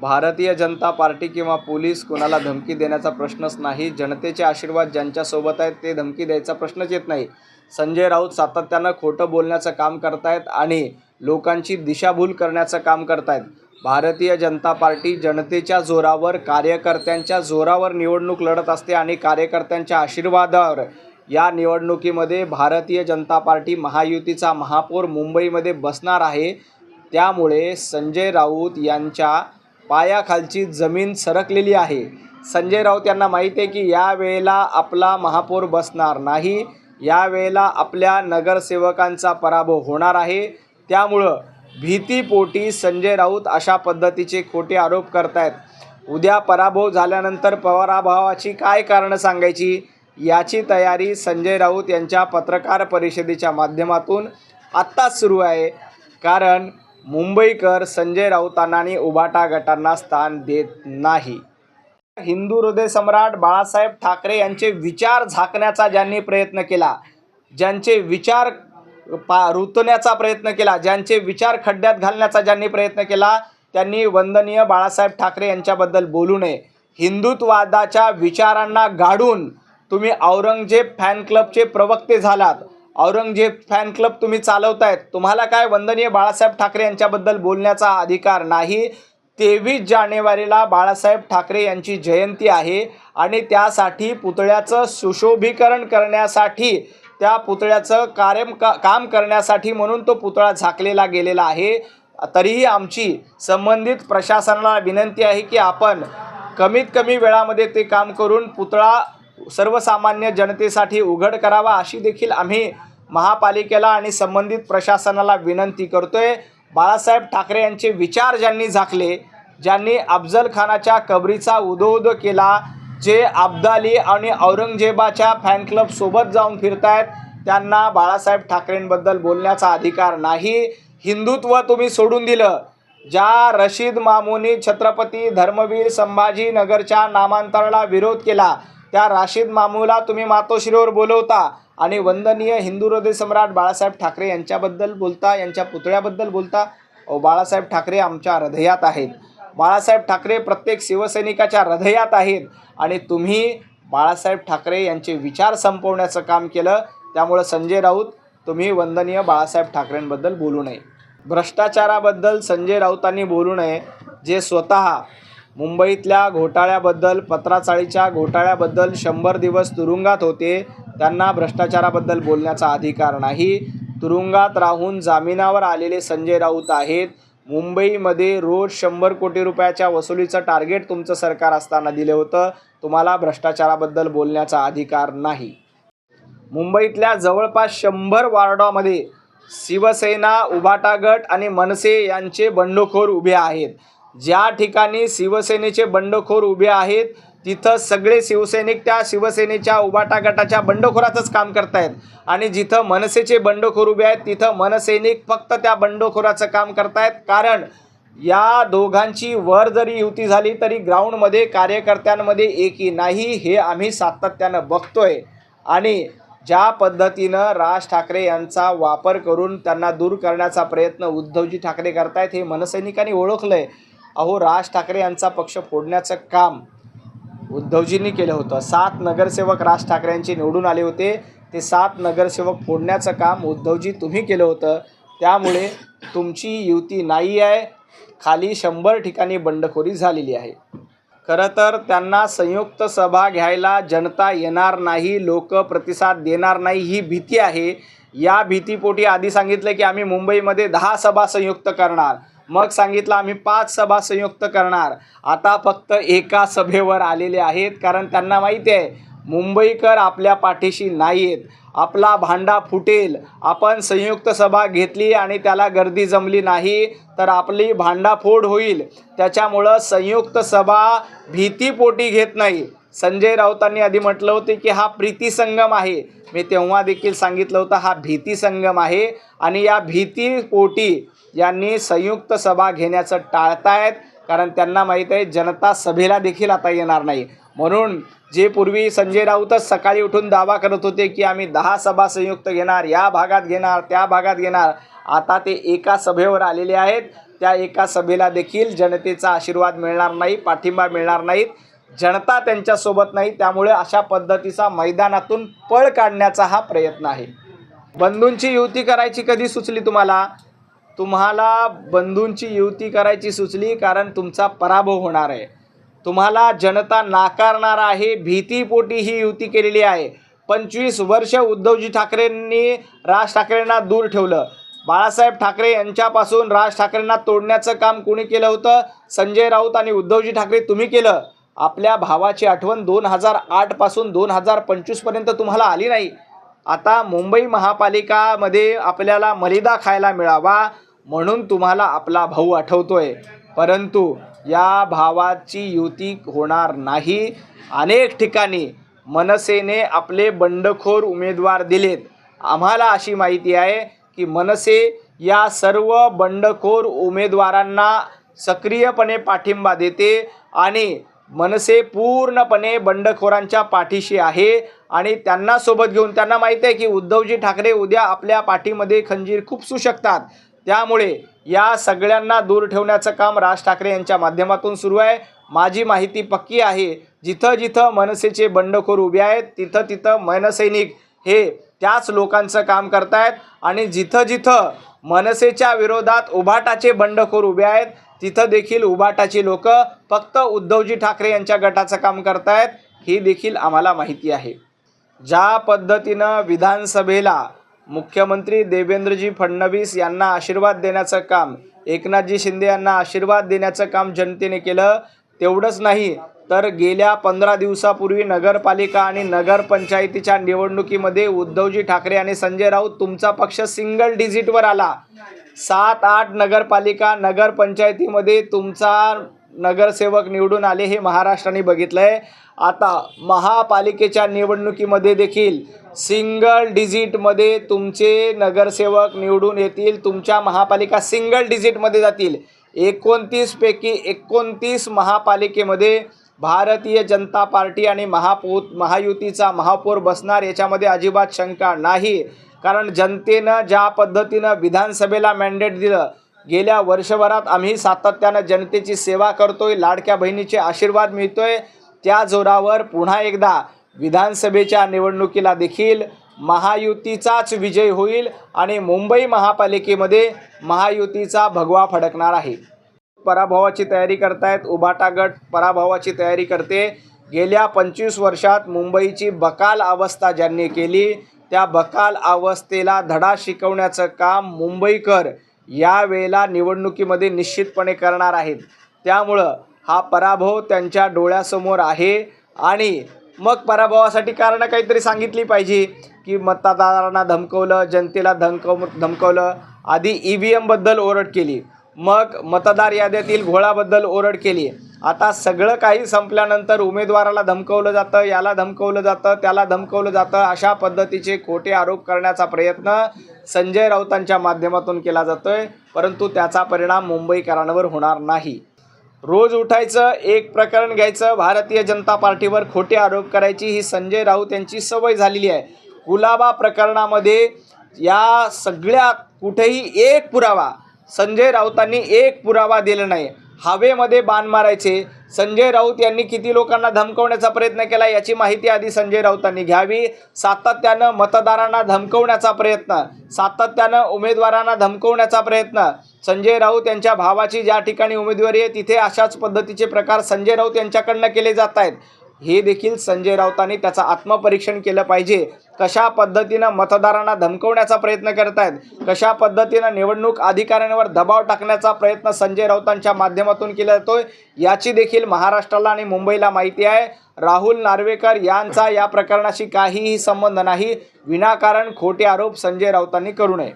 Bharatiya Janata party किंवा police कोणाला धमकी देण्याचा प्रश्नच नाही. जनतेचे आशीर्वाद ज्यांच्यासोबत आहेत ते धमकी द्यायचा प्रश्नच येत नाही. संजय राऊत सातत्यानं खोटं बोलण्याचं काम करतायत आणि लोकांची दिशाभूल करण्याचं काम करतायत. भारतीय जनता पार्टी जनतेच्या जोरावर कार्यकर्त्यांच्या जोरावर निवडणूक लढत असते आणि कार्यकर्त्यांच्या आशीर्वादावर या निवडणुकीमध्ये भारतीय जनता पार्टी महायुतीचा महापौर मुंबईमध्ये बसणार आहे. त्यामुळे संजय राऊत यांच्या पायाखालची जमीन सरकलेली आहे. संजय राऊत यांना माहीत आहे की या वेळेला आपला महापौर बसणार नाही. यावेळेला आपल्या नगरसेवकांचा पराभव होणार आहे. त्यामुळं भीतीपोटी संजय राऊत अशा पद्धतीचे खोटे आरोप करतायत. उद्या पराभव झाल्यानंतर पराभवाची काय कारणं सांगायची? याची तयारी संजय राऊत यांच्या पत्रकार परिषदेच्या माध्यमातून आत्ताच सुरू आहे. कारण मुंबईकर संजय राऊतांनी उभाटा उबाटा गटांना स्थान देत नाही. हिंदू हृदय सम्राट बाळासाहेब ठाकरे यांचे विचार झाकण्याचा ज्यांनी प्रयत्न केला ज्यांचे विचार पा रुतण्याचा प्रयत्न केला ज्यांचे विचार खड्ड्यात घालण्याचा ज्यांनी प्रयत्न केला त्यांनी वंदनीय बाळासाहेब ठाकरे यांच्याबद्दल बोलू नये. हिंदुत्ववादाच्या विचारांना गाडून तुम्ही औरंगजेब फॅन क्लबचे प्रवक्ते झालात. औरंगजेब फॅन क्लब तुम्ही चालवतायत. तुम्हाला काय वंदनीय बाळासाहेब ठाकरे यांच्याबद्दल बोलण्याचा अधिकार नाही? तेवीस जानेवारीला बाळासाहेब ठाकरे यांची जयंती आहे आणि त्यासाठी पुतळ्याचं सुशोभीकरण करण्यासाठी त्या पुतळ्याचं कार्य का काम करण्यासाठी म्हणून तो पुतळा झाकलेला गेलेला आहे. तरीही आमची संबंधित प्रशासनाला विनंती आहे की आपण कमीत कमी वेळामध्ये ते काम करून पुतळा सर्वसामान्य जनतेसाठी उघड करावा अशी देखील आम्ही महापालिकेला आणि संबंधित प्रशासनाला विनंती करतोय. बाळासाहेब ठाकरे यांचे विचार ज्यांनी झाकले ज्यांनी अफजल खानाच्या कबरीचा उदोउदो केला जे अब्दाली आणि औरंगजेबाच्या फॅन क्लबसोबत जाऊन फिरतायत त्यांना बाळासाहेब ठाकरेंबद्दल बोलण्याचा अधिकार नाही. हिंदुत्व तुम्ही सोडून दिलं. ज्या रशीद मामूनी छत्रपती धर्मवीर संभाजीनगरच्या नामांतराला विरोध केला त्या राशीद मामूला तुम्ही मातोश्रीवर बोलवता. आणि वंदनीय हिंदू हृदय सम्राट बाळासाहेब ठाकरे यांच्याबद्दल बोलता यांच्या पुतळ्याबद्दल बोलता बाळासाहेब ठाकरे आमच्या हृदयात आहेत. बाळासाहेब ठाकरे प्रत्येक शिवसैनिकाच्या हृदयात आहेत आणि तुम्ही बाळासाहेब ठाकरे यांचे विचार संपवण्याचं काम केलं त्यामुळं संजय राऊत तुम्ही वंदनीय बाळासाहेब ठाकरेंबद्दल बोलू नये. भ्रष्टाचाराबद्दल संजय राऊतांनी बोलू नये जे स्वतः मुंबईतल्या घोटाळ्याबद्दल पत्राचाळीच्या घोटाळ्याबद्दल शंभर दिवस तुरुंगात होते त्यांना भ्रष्टाचाराबद्दल बोलण्याचा अधिकार नाही. तुरुंगात राहून जामिनावर आलेले संजय राऊत आहेत. मुंबईमध्ये रोज शंभर कोटी रुपयाच्या वसुलीचं टार्गेट तुमचं सरकार असताना दिलं होतं. तुम्हाला भ्रष्टाचाराबद्दल बोलण्याचा अधिकार नाही. मुंबईतल्या जवळपास शंभर वॉर्डामध्ये शिवसेना उभाटा गट आणि मनसे यांचे बंडखोर उभे आहेत. ज्या ठिकाणी शिवसेनेचे बंडखोर उभे आहेत तिथं सगळे शिवसैनिक त्या शिवसेनेच्या उबाटा गटाच्या बंडखोराचंच काम करतायत. आणि जिथं मनसेचे बंडखोर उभे आहेत तिथं मनसैनिक फक्त त्या बंडखोराचं काम करतायत. कारण या दोघांची वर जरी युती झाली तरी ग्राउंडमध्ये कार्यकर्त्यांमध्ये एकी नाही हे आम्ही सातत्यानं बघतोय. आणि ज्या पद्धतीनं राज ठाकरे यांचा वापर करून त्यांना दूर करण्याचा प्रयत्न उद्धवजी ठाकरे करतायत हे मनसैनिकांनी ओळखलं आहे अहो राज ठाकरे यांचा पक्ष फोडण्याचं काम उद्धवजींनी केलं होतं. सात नगरसेवक राज ठाकरेंचे निवडून आले होते. ते सात नगरसेवक फोडण्याचं काम उद्धवजी तुम्ही केलं होतं. त्यामुळे तुमची युती नाही आहे. खाली शंभर ठिकाणी बंडखोरी झालेली आहे. खरं तर त्यांना संयुक्त सभा घ्यायला जनता येणार नाही लोक प्रतिसाद देणार नाही ही भीती आहे. या भीतीपोटी आधी सांगितलं की आम्ही मुंबईमध्ये दहा सभा संयुक्त करणार. मग सांगितलं आम्ही पाच सभा संयुक्त करणार. आता फक्त एका सभेवर आलेले आहेत कारण त्यांना माहिती आहे मुंबईकर आपल्या पाठीशी नाही आहेत आपला भांडा फुटेल. आपण संयुक्त सभा घेतली आणि त्याला गर्दी जमली नाही तर आपली भांडाफोड होईल. त्याच्यामुळं संयुक्त सभा भीतीपोटी घेत नाही. संजय राऊतांनी आधी म्हटलं होते की हा प्रीती संगम आहे. मी तेव्हा देखील सांगितलं होतं हा भीती संगम आहे आणि या भीतीपोटी यांनी संयुक्त सभा घेण्याचं टाळतायत कारण त्यांना माहीत आहे जनता सभेला देखील आता येणार नाही. म्हणून जे पूर्वी संजय राऊतच सकाळी उठून दावा करत होते की आम्ही दहा सभा संयुक्त घेणार या भागात घेणार त्या भागात घेणार आता ते एका सभेवर आलेले आहेत. त्या एका सभेला देखील जनतेचा आशीर्वाद मिळणार नाही पाठिंबा मिळणार नाहीत जनता त्यांच्यासोबत नाही त्यामुळे अशा पद्धतीचा मैदानातून पळ काढण्याचा हा प्रयत्न आहे. बंधूंची युती करायची कधी सुचली तुम्हाला? तुम्हाला बंधूंची युती करायची सुचली कारण तुमचा पराभव होणार आहे. तुम्हाला जनता नाकारणार आहे भीतीपोटी ही युती केलेली आहे. पंचवीस वर्ष उद्धवजी ठाकरेंनी राज ठाकरेंना दूर ठेवलं. बाळासाहेब ठाकरे यांच्यापासून राज ठाकरेंना तोडण्याचं काम कोणी केलं होतं? संजय राऊत आणि उद्धवजी ठाकरे तुम्ही केलं? आपल्या भावाची आठवण दोन हजार आठपासून दोन हजार पंचवीसपर्यंत तुम्हाला आली नाही. आता मुंबई महापालिकामध्ये आपल्याला मलिदा खायला मिळावा म्हणून तुम्हाला आपला भाऊ आठवतोय. परंतु या भावाची युती होणार नाही. अनेक ठिकाणी मनसेने आपले बंडखोर उमेदवार दिलेत. आम्हाला अशी माहिती आहे की मनसे या सर्व बंडखोर उमेदवारांना सक्रियपणे पाठिंबा देते आणि मनसे पूर्णपणे बंडखोरांच्या पाठीशी आहे आणि त्यांना सोबत घेऊन त्यांना माहीत आहे की उद्धवजी ठाकरे उद्या आपल्या पाठीमध्ये खंजीर खुपसू शकतात त्यामुळे या सगळ्यांना दूर ठेवण्याचं काम राज ठाकरे यांच्या माध्यमातून सुरू आहे. माझी माहिती पक्की आहे जिथं जिथं मनसेचे बंडखोर उभे आहेत तिथं तिथं मनसैनिक हे त्याच लोकांचं काम करतायत आणि जिथं जिथं मनसेच्या विरोधात उभाटाचे बंडखोर उभे आहेत तिथं देखील उभाटाची लोक फक्त उद्धवजी ठाकरे यांच्या गटाचं काम करतायत ही देखील आम्हाला माहिती आहे. ज्या पद्धतीनं विधानसभेला मुख्यमंत्री देवेंद्रजी फडणवीस यांना आशीर्वाद देण्याचं काम एकनाथजी शिंदे यांना आशीर्वाद देण्याचं काम जनतेने केलं तेवढंच नाही तर गेल्या पंधरा दिवसापूर्वी नगरपालिका आणि नगरपंचायतीच्या निवडणुकीमध्ये उद्धवजी ठाकरे आणि संजय राऊत तुमचा पक्ष सिंगल डिजिटवर आला. सात आठ नगरपालिका नगरपंचायतीमध्ये तुमचा नगरसेवक निवडून आले हे महाराष्ट्राने बघितलं आहे आता महापालिकेच्या निवडणुकीमध्ये देखील सिंगल डिजिटमध्ये तुमचे नगरसेवक निवडून येतील तुमच्या महापालिका सिंगल डिजिटमध्ये जातील. एकोणतीसपैकी एकोणतीस महापालिकेमध्ये भारतीय जनता पार्टी आणि महापो महायुतीचा महापौर बसणार याच्यामध्ये अजिबात शंका नाही. कारण जनतेनं ज्या पद्धतीनं विधानसभेला मॅन्डेट दिलं गेल्या वर्षभरात आम्ही सातत्यानं जनतेची सेवा करतोय लाडक्या बहिणीचे आशीर्वाद मिळतोय. त्या जोरावर पुन्हा एकदा विधानसभेच्या निवडणुकीला देखील महायुतीचाच विजय होईल आणि मुंबई महापालिकेमध्ये महायुतीचा भगवा फडकणार आहे. पराभवाची तयारी करतायत उभाटा गट पराभवाची तयारी करते. गेल्या पंचवीस वर्षात मुंबईची बकाल अवस्था ज्यांनी केली त्या बकाल अवस्थेला धडा शिकवण्याचं काम मुंबईकर यावेळेला निवडणुकीमध्ये निश्चितपणे करणार आहेत. त्यामुळं हा पराभव त्यांच्या डोळ्यासमोर आहे आणि मग पराभवासाठी कारणं काहीतरी सांगितली पाहिजे की मतदारांना धमकवलं जनतेला धमकव धमकवलं आधी ई व्ही एमबद्दल ओरड केली. मग मतदार याद्यातील घोळाबद्दल ओरड केली. आता सगळं काही संपल्यानंतर उमेदवाराला धमकवलं जातं याला धमकवलं जातं त्याला धमकवलं जातं अशा पद्धतीचे खोटे आरोप करण्याचा प्रयत्न संजय राऊतांच्या माध्यमातून केला जातोय. परंतु त्याचा परिणाम मुंबईकरांवर होणार नाही. रोज उठायचं एक प्रकरण घ्यायचं भारतीय जनता पार्टीवर खोटे आरोप करायची ही संजय राऊत यांची सवय झालेली आहे. कुलाबा प्रकरणामध्ये या सगळ्या कुठेही एक पुरावा संजय राऊतांनी एक पुरावा दिला नाही. हवेमध्ये बाण मारायचे. संजय राऊत यांनी किती लोकांना धमकवण्याचा प्रयत्न केला याची माहिती आधी संजय राऊतांनी घ्यावी. सातत्यानं मतदारांना धमकवण्याचा प्रयत्न. सातत्यानं उमेदवारांना धमकवण्याचा प्रयत्न. संजय राऊत यांच्या भावाची ज्या ठिकाणी उमेदवारी आहे तिथे अशाच पद्धतीचे प्रकार संजय राऊत यांच्याकडनं केले जात आहेत. हे देखील संजय राऊतांनी त्याचं आत्मपरीक्षण केलं पाहिजे. कशा पद्धतीनं मतदारांना धमकवण्याचा प्रयत्न करत आहेत कशा पद्धतीनं निवडणूक अधिकाऱ्यांवर दबाव टाकण्याचा प्रयत्न संजय राऊतांच्या माध्यमातून केला जातोय याची देखील महाराष्ट्राला आणि मुंबईला माहिती आहे. राहुल नार्वेकर यांचा या प्रकरणाशी काहीही संबंध नाही. विनाकारण खोटे आरोप संजय राऊतांनी करू नये.